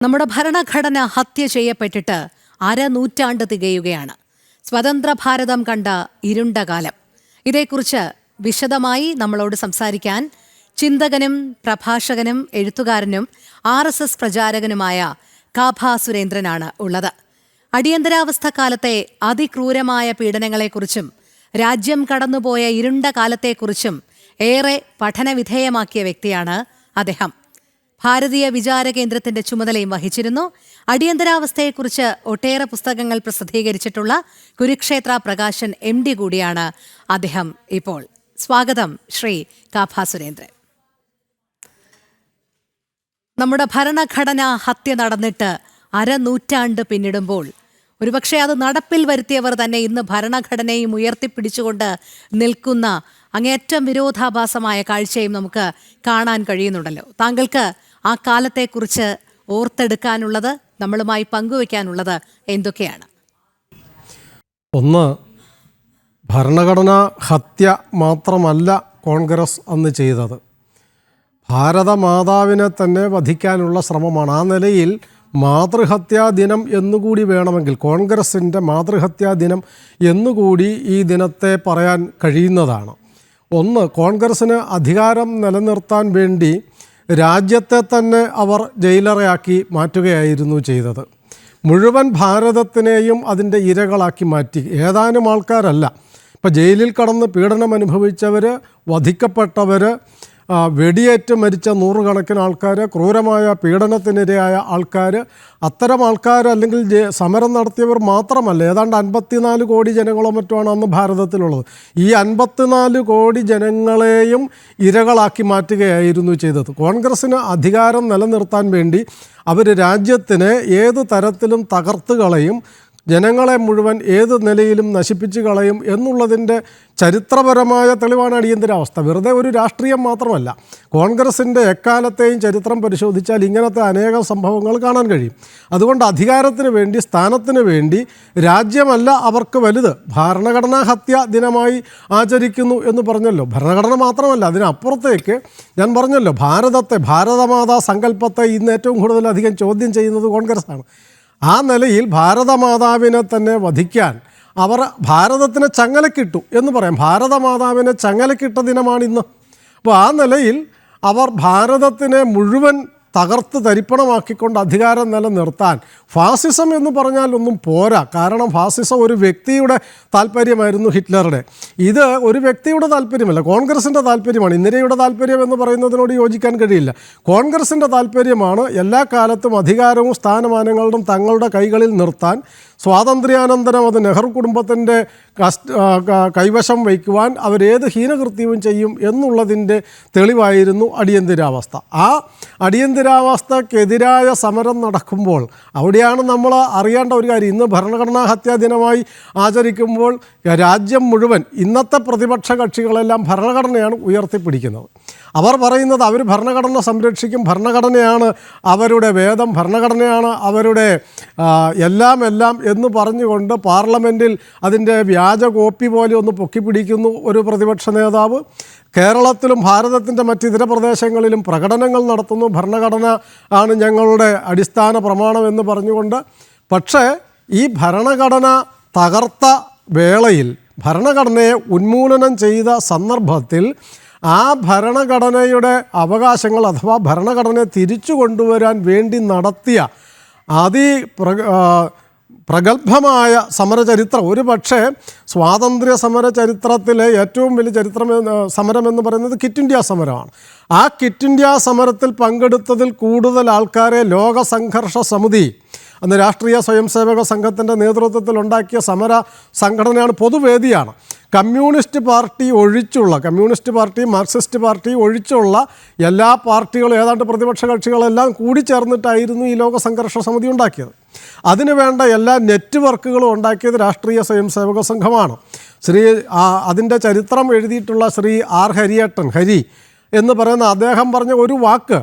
നമ്മുടെ ഭരണഘടന ഹത്യ ചെയ്യപ്പെട്ടിട്ട് അര നൂറ്റാണ്ട് തികയുകയാണ്. സ്വതന്ത്ര ഭാരതം കണ്ട ഇരുണ്ട കാലം ഇതേക്കുറിച്ച് വിശദമായി നമ്മളോട് സംസാരിക്കാൻ ചിന്തകനും പ്രഭാഷകനും എഴുത്തുകാരനും ആർ എസ് എസ് പ്രചാരകനുമായ കാഭ സുരേന്ദ്രനാണ് ഉള്ളത്. അടിയന്തരാവസ്ഥ കാലത്തെ അതിക്രൂരമായ പീഡനങ്ങളെക്കുറിച്ചും രാജ്യം കടന്നുപോയ ഇരുണ്ട കാലത്തെക്കുറിച്ചും ഏറെ പഠനവിധേയമാക്കിയ വ്യക്തിയാണ് അദ്ദേഹം. ഭാരതീയ വിചാര കേന്ദ്രത്തിന്റെ ചുമതലയും വഹിച്ചിരുന്നു. അടിയന്തരാവസ്ഥയെക്കുറിച്ച് ഒട്ടേറെ പുസ്തകങ്ങൾ പ്രസിദ്ധീകരിച്ചിട്ടുള്ള കുരുക്ഷേത്ര പ്രകാശൻ എം ഡി കൂടിയാണ് അദ്ദേഹം ഇപ്പോൾ. സ്വാഗതം ശ്രീ കാഭ സുരേന്ദ്രൻ. നമ്മുടെ ഭരണഘടന ഹത്യ നടന്നിട്ട് അരനൂറ്റാണ്ട് പിന്നിടുമ്പോൾ ഒരുപക്ഷെ അത് നടപ്പിൽ വരുത്തിയവർ തന്നെ ഇന്ന് ഭരണഘടനയും ഉയർത്തിപ്പിടിച്ചുകൊണ്ട് നിൽക്കുന്ന അങ്ങേറ്റം വിരോധാഭാസമായ കാഴ്ചയും നമുക്ക് കാണാൻ കഴിയുന്നുണ്ടല്ലോ. താങ്കൾക്ക് ആ കാലത്തെക്കുറിച്ച് ഓർത്തെടുക്കാനുള്ളത് നമ്മളുമായി പങ്കുവയ്ക്കാനുള്ളത് എന്തൊക്കെയാണ്? ഒന്ന് ഭരണഘടനാ ഹത്യ മാത്രമല്ല കോൺഗ്രസ് അന്ന് ചെയ്തത്. ഭാരതമാതാവിനെ തന്നെ വധിക്കാനുള്ള ശ്രമമാണ്. ആ നിലയിൽ മാതൃഹത്യാ ദിനം എന്നുകൂടി വേണമെങ്കിൽ കോൺഗ്രസിന്റെ മാതൃഹത്യാ ദിനം എന്നുകൂടി ഈ ദിനത്തെ പറയാൻ കഴിയുന്നതാണ്. ഒന്ന് കോൺഗ്രസ്സിന് അധികാരം നിലനിർത്താൻ വേണ്ടി രാജ്യത്തെ തന്നെ അവർ ജയിലറയാക്കി മാറ്റുകയായിരുന്നു ചെയ്തത്. മുഴുവൻ ഭാരതത്തിനെയും അതിന്റെ ഇരകളാക്കി മാറ്റി. ഏതാനും ആൾക്കാരല്ല. ഇപ്പോൾ ജയിലിൽ കടന്ന് പീഡനം അനുഭവിച്ചവർ വധിക്കപ്പെട്ടവർ വെടിയേറ്റ് മരിച്ച നൂറുകണക്കിന് ആൾക്കാർ ക്രൂരമായ പീഡനത്തിനിരയായ ആൾക്കാർ അത്തരം ആൾക്കാർ അല്ലെങ്കിൽ സമരം നടത്തിയവർ മാത്രമല്ല ഏതാണ്ട് അൻപത്തിനാല് കോടി ജനങ്ങളോ മറ്റുമാണ് അന്ന് ഭാരതത്തിലുള്ളത്. ഈ അൻപത്തിനാല് കോടി ജനങ്ങളെയും ഇരകളാക്കി മാറ്റുകയായിരുന്നു ചെയ്തത്. കോൺഗ്രസ്സിന് അധികാരം നിലനിർത്താൻ വേണ്ടി അവർ രാജ്യത്തിനെ ഏത് തരത്തിലും തകർത്ത് കളയും ജനങ്ങളെ മുഴുവൻ ഏത് നിലയിലും നശിപ്പിച്ചു കളയും എന്നുള്ളതിന്റെ ചരിത്രപരമായ തെളിവാണ് അടിയന്തരാവസ്ഥ. വെറുതെ ഒരു രാഷ്ട്രീയം മാത്രമല്ല കോൺഗ്രസിന്റെ എക്കാലത്തെയും ചരിത്രം പരിശോധിച്ചാൽ ഇങ്ങനത്തെ അനേകം സംഭവങ്ങൾ കാണാൻ കഴിയും. അതുകൊണ്ട് അധികാരത്തിന് വേണ്ടി സ്ഥാനത്തിന് വേണ്ടി രാജ്യമല്ല അവർക്ക് വലുത്. ഭരണഘടനാ ഹത്യ ദിനമായി ആചരിക്കുന്നു എന്ന് പറഞ്ഞല്ലോ. ഭരണഘടന മാത്രമല്ല അതിനപ്പുറത്തേക്ക് ഞാൻ പറഞ്ഞല്ലോ ഭാരതത്തെ ഭാരതമാതാ സങ്കല്പത്തെ ഇന്ന് ഏറ്റവും കൂടുതലധികം ചോദ്യം ചെയ്യുന്നത് കോൺഗ്രസ്സാണ്. ആ നിലയിൽ ഭാരതമാതാവിനെ തന്നെ വധിക്കാൻ അവർ ഭാരതത്തിന് ചങ്ങലക്കിട്ടു എന്ന് പറയാം. ഭാരതമാതാവിനെ ചങ്ങലക്കിട്ട ദിനമാണ് ഇന്ന്. അപ്പോൾ ആ നിലയിൽ അവർ ഭാരതത്തിനെ മുഴുവൻ തകർത്ത് തരിപ്പണമാക്കിക്കൊണ്ട് അധികാരം നിലനിർത്താൻ ഫാസിസം എന്ന് പറഞ്ഞാൽ ഒന്നും പോരാ. കാരണം ഫാസിസം ഒരു വ്യക്തിയുടെ താല്പര്യമായിരുന്നു ഹിറ്റ്ലറുടെ. ഇത് ഒരു വ്യക്തിയുടെ താല്പര്യമല്ല കോൺഗ്രസിന്റെ താല്പര്യമാണ്. ഇന്ദിരയുടെ താല്പര്യം എന്ന് പറയുന്നതിനോട് യോജിക്കാൻ കഴിയില്ല. കോൺഗ്രസിന്റെ താല്പര്യമാണ് എല്ലാ കാലത്തും അധികാരവും സ്ഥാനമാനങ്ങളും തങ്ങളുടെ കൈകളിൽ നിർത്താൻ സ്വാതന്ത്ര്യാനന്തരം അത് നെഹ്റു കുടുംബത്തിന്റെ കൈവശം വയ്ക്കുവാൻ അവരേത് ഹീനകൃത്യവും ചെയ്യും എന്നുള്ളതിന്റെ തെളിവായിരുന്നു അടിയന്തരാവസ്ഥ. ആ അടിയന്തരാവസ്ഥക്കെതിരായ സമരം നടക്കുമ്പോൾ അവിടെയാണ് നമ്മൾ അറിയേണ്ട ഒരു കാര്യം. ഇന്ന് ഭരണഘടനാ ഹത്യാ ദിനമായി ആചരിക്കുമ്പോൾ രാജ്യം മുഴുവൻ ഇന്നത്തെ പ്രതിപക്ഷ കക്ഷികളെല്ലാം ഭരണഘടനയാണ് ഉയർത്തിപ്പിടിക്കുന്നത്. അവർ പറയുന്നത് അവർ ഭരണഘടന സംരക്ഷിക്കും ഭരണഘടനയാണ് അവരുടെ വേദം ഭരണഘടനയാണ് അവരുടെ എല്ലാം എല്ലാം എന്ന് പറഞ്ഞുകൊണ്ട് പാർലമെന്റിൽ അതിന്റെ വ്യാജ കോപ്പി പോലെ ഒന്ന് പൊക്കിപ്പിടിക്കുന്നു ഒരു പ്രതിപക്ഷ നേതാവ്. കേരളത്തിലും ഭാരതത്തിന്റെ മറ്റിതര പ്രദേശങ്ങളിലും പ്രകടനങ്ങൾ നടത്തുന്നു. ഭരണഘടന ആണ് ഞങ്ങളുടെ അടിസ്ഥാന പ്രമാണം എന്ന് പറഞ്ഞുകൊണ്ട്. പക്ഷേ ഈ ഭരണഘടന തകർത്ത വേളയിൽ ഭരണഘടനയെ ഉന്മൂലനം ചെയ്ത സന്ദർഭത്തിൽ ആ ഭരണഘടനയുടെ അവകാശങ്ങൾ അഥവാ ഭരണഘടനയെ തിരിച്ചു കൊണ്ടുവരാൻ വേണ്ടി നടത്തിയ അതി പ്ര പ്രഗത്ഭമായ സമരചരിത്രം. ഒരു പക്ഷേ സ്വാതന്ത്ര്യ സമര ചരിത്രത്തിലെ ഏറ്റവും വലിയ ചരിത്രം സമരം എന്ന് പറയുന്നത് കിറ്റ് ഇന്ത്യ സമരമാണ്. ആ കിറ്റ് ഇന്ത്യ സമരത്തിൽ പങ്കെടുത്തതിൽ കൂടുതൽ ആൾക്കാരെ ലോകസംഘർഷ സമിതി അന്ന് രാഷ്ട്രീയ സ്വയംസേവക സംഘത്തിന്റെ നേതൃത്വത്തിൽ ഉണ്ടാക്കിയ സമര സംഘടനയാണ് പൊതുവേദിയാണ്. കമ്മ്യൂണിസ്റ്റ് പാർട്ടി ഒഴിച്ചുള്ള കമ്മ്യൂണിസ്റ്റ് പാർട്ടി മാർക്സിസ്റ്റ് പാർട്ടി ഒഴിച്ചുള്ള എല്ലാ പാർട്ടികളും ഏതാണ്ട് പ്രതിപക്ഷ കക്ഷികളെല്ലാം കൂടി ചേർന്നിട്ടായിരുന്നു ഈ ലോക സംഘർഷ സമിതി ഉണ്ടാക്കിയത്. അതിനുവേണ്ട എല്ലാ നെറ്റ്വർക്കുകളും ഉണ്ടാക്കിയത് രാഷ്ട്രീയ സ്വയംസേവക സംഘമാണ്. ശ്രീ അതിന്റെ ചരിത്രം എഴുതിയിട്ടുള്ള ശ്രീ ആർ ഹരിയേട്ടൻ ഹരി എന്ന് പറയുന്ന അദ്ദേഹം പറഞ്ഞ ഒരു വാക്ക്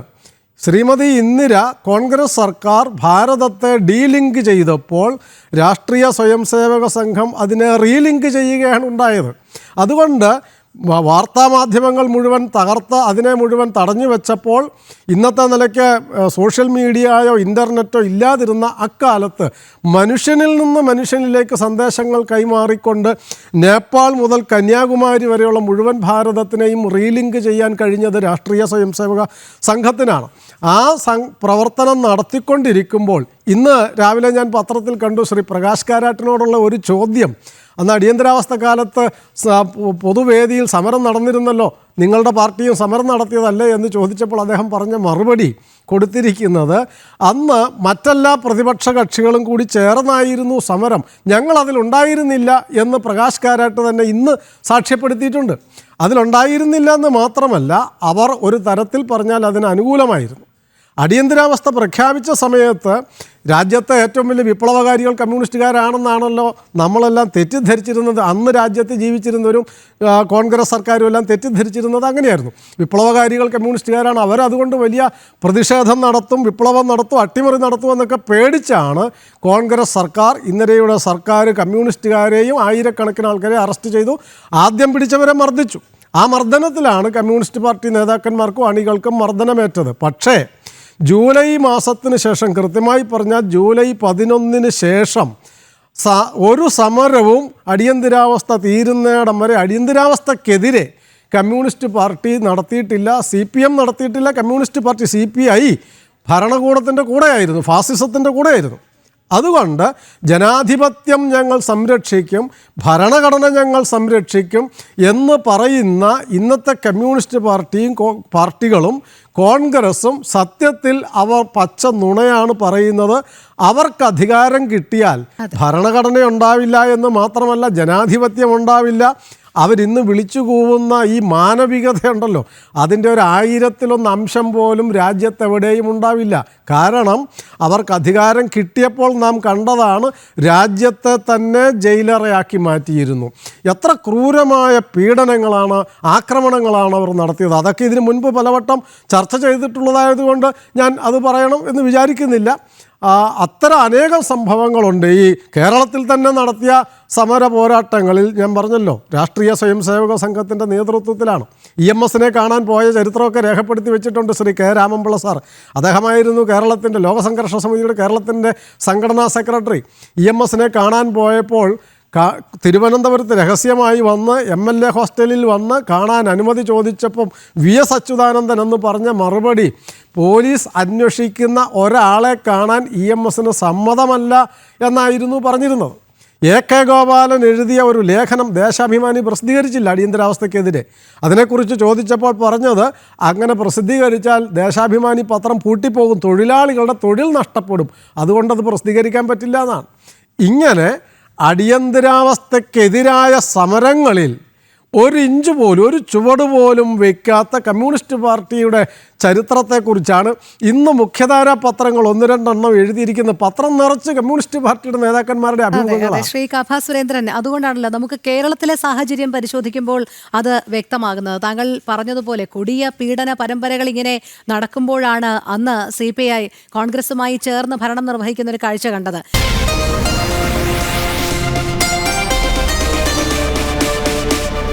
ശ്രീമതി ഇന്ദിര കോൺഗ്രസ് സർക്കാർ ഭാരതത്തെ ഡീലിങ്ക് ചെയ്തപ്പോൾ രാഷ്ട്രീയ സ്വയംസേവക സംഘം അതിനെ റീലിങ്ക് ചെയ്യുകയാണ് ഉണ്ടായത്. അതുകൊണ്ട് വാർത്താമാധ്യമങ്ങൾ മുഴുവൻ തകർത്ത് അതിനെ മുഴുവൻ തടഞ്ഞു വെച്ചപ്പോൾ ഇന്നത്തെ നിലയ്ക്ക് സോഷ്യൽ മീഡിയയോ ഇന്റർനെറ്റോ ഇല്ലാതിരുന്ന അക്കാലത്ത് മനുഷ്യനിൽ നിന്ന് മനുഷ്യനിലേക്ക് സന്ദേശങ്ങൾ കൈമാറിക്കൊണ്ട് നേപ്പാൾ മുതൽ കന്യാകുമാരി വരെയുള്ള മുഴുവൻ ഭാരതത്തിനെയും റീലിങ്ക് ചെയ്യാൻ കഴിഞ്ഞത് രാഷ്ട്രീയ സ്വയംസേവക സംഘത്തിനാണ്. ആ പ്രവർത്തനം നടത്തിക്കൊണ്ടിരിക്കുമ്പോൾ ഇന്ന് രാവിലെ ഞാൻ പത്രത്തിൽ കണ്ടു ശ്രീ പ്രകാശ് കാരാട്ടിനോടുള്ള ഒരു ചോദ്യം. അന്ന് അടിയന്തരാവസ്ഥ കാലത്ത് പൊതുവേദിയിൽ സമരം നടന്നിരുന്നല്ലോ. നിങ്ങളുടെ പാർട്ടിയും സമരം നടത്തിയതല്ലേ എന്ന് ചോദിച്ചപ്പോൾ അദ്ദേഹം പറഞ്ഞ മറുപടി കൊടുത്തിരിക്കുന്നത് അന്ന് മറ്റെല്ലാ പ്രതിപക്ഷ കക്ഷികളും കൂടി ചേർന്നായിരുന്നു സമരം. ഞങ്ങൾ അതിലുണ്ടായിരുന്നില്ല എന്ന് പ്രകാശ് കാരാട്ട് തന്നെ ഇന്ന് സാക്ഷ്യപ്പെടുത്തിയിട്ടുണ്ട്. അതിലുണ്ടായിരുന്നില്ല എന്ന് മാത്രമല്ല അവർ ഒരു തരത്തിൽ പറഞ്ഞാൽ അതിന് അനുകൂലമായിരുന്നു. അടിയന്തരാവസ്ഥ പ്രഖ്യാപിച്ച സമയത്ത് രാജ്യത്തെ ഏറ്റവും വലിയ വിപ്ലവകാരികൾ കമ്മ്യൂണിസ്റ്റുകാരാണെന്നാണല്ലോ നമ്മളെല്ലാം തെറ്റിദ്ധരിച്ചിരുന്നത്. അന്ന് രാജ്യത്ത് ജീവിച്ചിരുന്നവരും കോൺഗ്രസ് സർക്കാരും എല്ലാം തെറ്റിദ്ധരിച്ചിരുന്നത് അങ്ങനെയായിരുന്നു. വിപ്ലവകാരികൾ കമ്മ്യൂണിസ്റ്റുകാരാണ്. അവരതുകൊണ്ട് വലിയ പ്രതിഷേധം നടത്തും വിപ്ലവം നടത്തും അട്ടിമറി നടത്തും എന്നൊക്കെ പേടിച്ചാണ് കോൺഗ്രസ് സർക്കാർ ഇന്നലെയുടെ സർക്കാർ കമ്മ്യൂണിസ്റ്റുകാരെയും ആയിരക്കണക്കിന് ആൾക്കാരെ അറസ്റ്റ് ചെയ്തു. ആദ്യം പിടിച്ചവരെ മർദ്ദിച്ചു. ആ മർദ്ദനത്തിലാണ് കമ്മ്യൂണിസ്റ്റ് പാർട്ടി നേതാക്കന്മാർക്കും അണികൾക്കും മർദ്ദനമേറ്റത്. പക്ഷേ ജൂലൈ മാസത്തിന് ശേഷം കൃത്യമായി പറഞ്ഞാൽ ജൂലൈ പതിനൊന്നിന് ശേഷം ഒരു സമരവും അടിയന്തരാവസ്ഥ തീരുന്നിടം വരെ അടിയന്തരാവസ്ഥക്കെതിരെ കമ്മ്യൂണിസ്റ്റ് പാർട്ടി നടത്തിയിട്ടില്ല സി പി എം നടത്തിയിട്ടില്ല communist party C P I ഭരണകൂടത്തിന്റെ കൂടെയായിരുന്നു ഫാസിസത്തിന്റെ കൂടെയായിരുന്നു. അതുകൊണ്ട് ജനാധിപത്യം ഞങ്ങൾ സംരക്ഷിക്കും ഭരണഘടന ഞങ്ങൾ സംരക്ഷിക്കും എന്ന് പറയുന്ന ഇന്നത്തെ കമ്മ്യൂണിസ്റ്റ് പാർട്ടിയും പാർട്ടികളും കോൺഗ്രസും സത്യത്തിൽ അവർ പച്ച നുണയാണ് പറയുന്നത്. അവർക്ക് അധികാരം കിട്ടിയാൽ ഭരണഘടന ഉണ്ടാവില്ല എന്ന് മാത്രമല്ല ജനാധിപത്യം ഉണ്ടാവില്ല. അവരിന്ന് വിളിച്ചു കൂവുന്ന ഈ മാനവികതയുണ്ടല്ലോ. അതിന്റെ ഒരു ആയിരത്തിലൊന്ന് അംശം പോലും രാജ്യത്തെവിടെയും ഉണ്ടാവില്ല. കാരണം അവർക്ക് അധികാരം കിട്ടിയപ്പോൾ നാം കണ്ടതാണ് രാജ്യത്തെ തന്നെ ജയിലറയാക്കി മാറ്റിയിരുന്നു. എത്ര ക്രൂരമായ പീഡനങ്ങളാണ് ആക്രമണങ്ങളാണ് അവർ നടത്തിയത്. അതൊക്കെ ഇതിനു മുൻപ് പലവട്ടം ചർച്ച ചെയ്തിട്ടുള്ളതായതുകൊണ്ട് ഞാൻ അത് പറയണം എന്ന് വിചാരിക്കുന്നില്ല. അത്തരം അനേകം സംഭവങ്ങളുണ്ട്. ഈ കേരളത്തിൽ തന്നെ നടത്തിയ സമര പോരാട്ടങ്ങളിൽ ഞാൻ പറഞ്ഞല്ലോ രാഷ്ട്രീയ സ്വയംസേവക സംഘത്തിന്റെ നേതൃത്വത്തിലാണ്. ഇ എം എസിനെ കാണാൻ പോയ ചരിത്രമൊക്കെ രേഖപ്പെടുത്തി വെച്ചിട്ടുണ്ട് ശ്രീ കെ രാമൻപിള്ള സാർ. അദ്ദേഹമായിരുന്നു കേരളത്തിന്റെ ലോകസംഘർഷ സമിതിയുടെ കേരളത്തിന്റെ സംഘടനാ സെക്രട്ടറി. ഇ എം എസിനെ കാണാൻ പോയപ്പോൾ തിരുവനന്തപുരത്ത് രഹസ്യമായി വന്ന് എം എൽ എ ഹോസ്റ്റലിൽ വന്ന് കാണാൻ അനുമതി ചോദിച്ചപ്പം വി എസ് അച്യുതാനന്ദൻ എന്ന് പറഞ്ഞ മറുപടി പോലീസ് അന്വേഷിക്കുന്ന ഒരാളെ കാണാൻ ഇ എം എസിന് സമ്മതമല്ല എന്നായിരുന്നു പറഞ്ഞിരുന്നത്. എ കെ ഗോപാലൻ എഴുതിയ ഒരു ലേഖനം ദേശാഭിമാനി പ്രസിദ്ധീകരിച്ചില്ല അടിയന്തരാവസ്ഥയ്ക്കെതിരെ. അതിനെക്കുറിച്ച് ചോദിച്ചപ്പോൾ പറഞ്ഞത് അങ്ങനെ പ്രസിദ്ധീകരിച്ചാൽ ദേശാഭിമാനി പത്രം പൂട്ടിപ്പോകും തൊഴിലാളികളുടെ തൊഴിൽ നഷ്ടപ്പെടും അതുകൊണ്ടത് പ്രസിദ്ധീകരിക്കാൻ പറ്റില്ല എന്നാണ്. ഇങ്ങനെ അടിയന്തരാവസ്ഥക്കെതിരായ സമരങ്ങളിൽ ഒരു ഇഞ്ച് പോലും ഒരു ചുവട് പോലും വയ്ക്കാത്ത കമ്മ്യൂണിസ്റ്റ് പാർട്ടിയുടെ ചരിത്രത്തെക്കുറിച്ചാണ് ഇന്ന് മുഖ്യധാരാ പത്രങ്ങൾ ഒന്ന് രണ്ടെണ്ണം എഴുതിയിരിക്കുന്ന പത്രം നിറച്ച് കമ്മ്യൂണിസ്റ്റ് പാർട്ടിയുടെ നേതാക്കന്മാരുടെ അഭിമുഖങ്ങളാണ്. ശ്രീ കഫ സുരേന്ദ്രൻ അതുകൊണ്ടാണല്ലോ നമുക്ക് കേരളത്തിലെ സാഹചര്യം പരിശോധിക്കുമ്പോൾ അത് വ്യക്തമാകുന്നത്. താങ്കൾ പറഞ്ഞതുപോലെ കൊടിയ പീഡന പരമ്പരകൾ ഇങ്ങനെ നടക്കുമ്പോഴാണ് അന്ന് സി പി ഐ കോൺഗ്രസുമായി ചേർന്ന് ഭരണം നിർവഹിക്കുന്ന ഒരു കാഴ്ച കണ്ടത്.